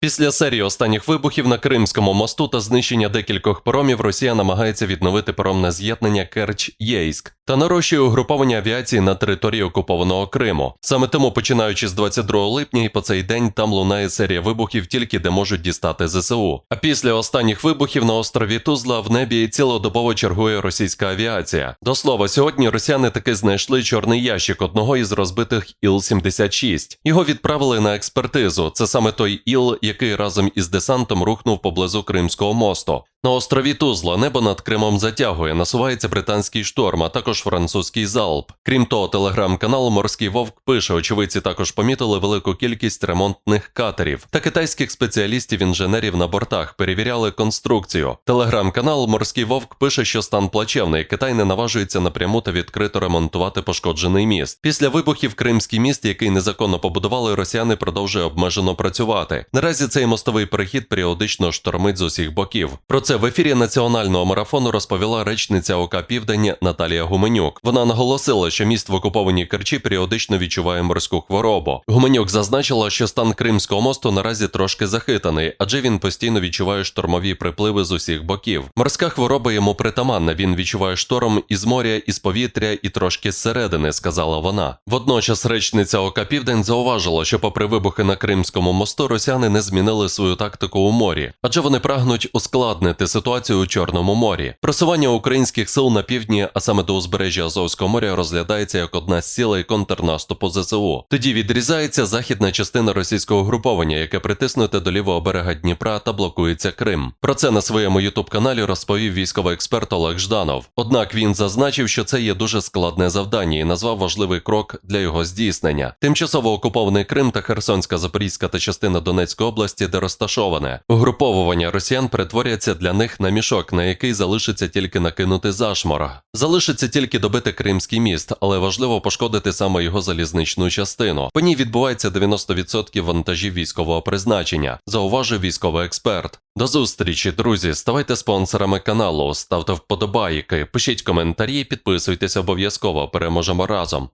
Після серії останніх вибухів на Кримському мосту та знищення декількох паромів Росія намагається відновити паромне з'єднання Керч-Єйськ та нарощує угруповання авіації на території окупованого Криму. Саме тому, починаючи з 22 липня і по цей день там лунає серія вибухів тільки де можуть дістати ЗСУ. А після останніх вибухів на острові Тузла в небі цілодобово чергує російська авіація. До слова, сьогодні росіяни таки знайшли чорний ящик одного із розбитих Іл-76. Його відправили на експертизу. Це саме той Іл, який разом із десантом рухнув поблизу Кримського мосту. На острові Тузла небо над Кримом затягує, насувається британський шторм, а також французький залп. Крім того, телеграм-канал Морський Вовк пише, очевидці також помітили велику кількість ремонтних катерів та китайських спеціалістів-інженерів на бортах перевіряли конструкцію. Телеграм-канал Морський Вовк пише, що стан плачевний. Китай не наважується напряму та відкрито ремонтувати пошкоджений міст. Після вибухів Кримський міст, який незаконно побудували, росіяни продовжує обмежено працювати. Наразі цей мостовий перехід періодично штормить з усіх боків. Про це в ефірі національного марафону розповіла речниця ОК Південь Наталія Гуменюк. Вона наголосила, що міст в окупованій Керчі періодично відчуває морську хворобу. Гуменюк зазначила, що стан Кримського мосту наразі трошки захитаний, адже він постійно відчуває штормові припливи з усіх боків. Морська хвороба йому притаманна. Він відчуває шторм із моря, із повітря і трошки зсередини, сказала вона. Водночас речниця ОК Південь зауважила, що, попри вибухи на Кримському мосту, росіяни не змінили свою тактику у морі, адже вони прагнуть ускладнити ситуацію у Чорному морі. Просування українських сил на півдні, а саме до узбережжя Азовського моря, розглядається як одна з цілей контрнаступу ЗСУ. Тоді відрізається західна частина російського груповання, яке притиснуте до лівого берега Дніпра та блокується Крим. Про це на своєму ютуб каналі розповів військовий експерт Олег Жданов. Однак він зазначив, що це є дуже складне завдання і назвав важливий крок для його здійснення. Тимчасово окупований Крим та Херсонська, Запорізька та частина Донецької області, де розташоване. Угруповування росіян перетворяться для них на мішок, на який залишиться тільки накинути зашмор. Залишиться тільки добити Кримський міст, але важливо пошкодити саме його залізничну частину. По ній відбувається 90% вантажів військового призначення, зауважив військовий експерт. До зустрічі, друзі. Ставайте спонсорами каналу, ставте вподобайки, пишіть коментарі, підписуйтесь обов'язково. Переможемо разом.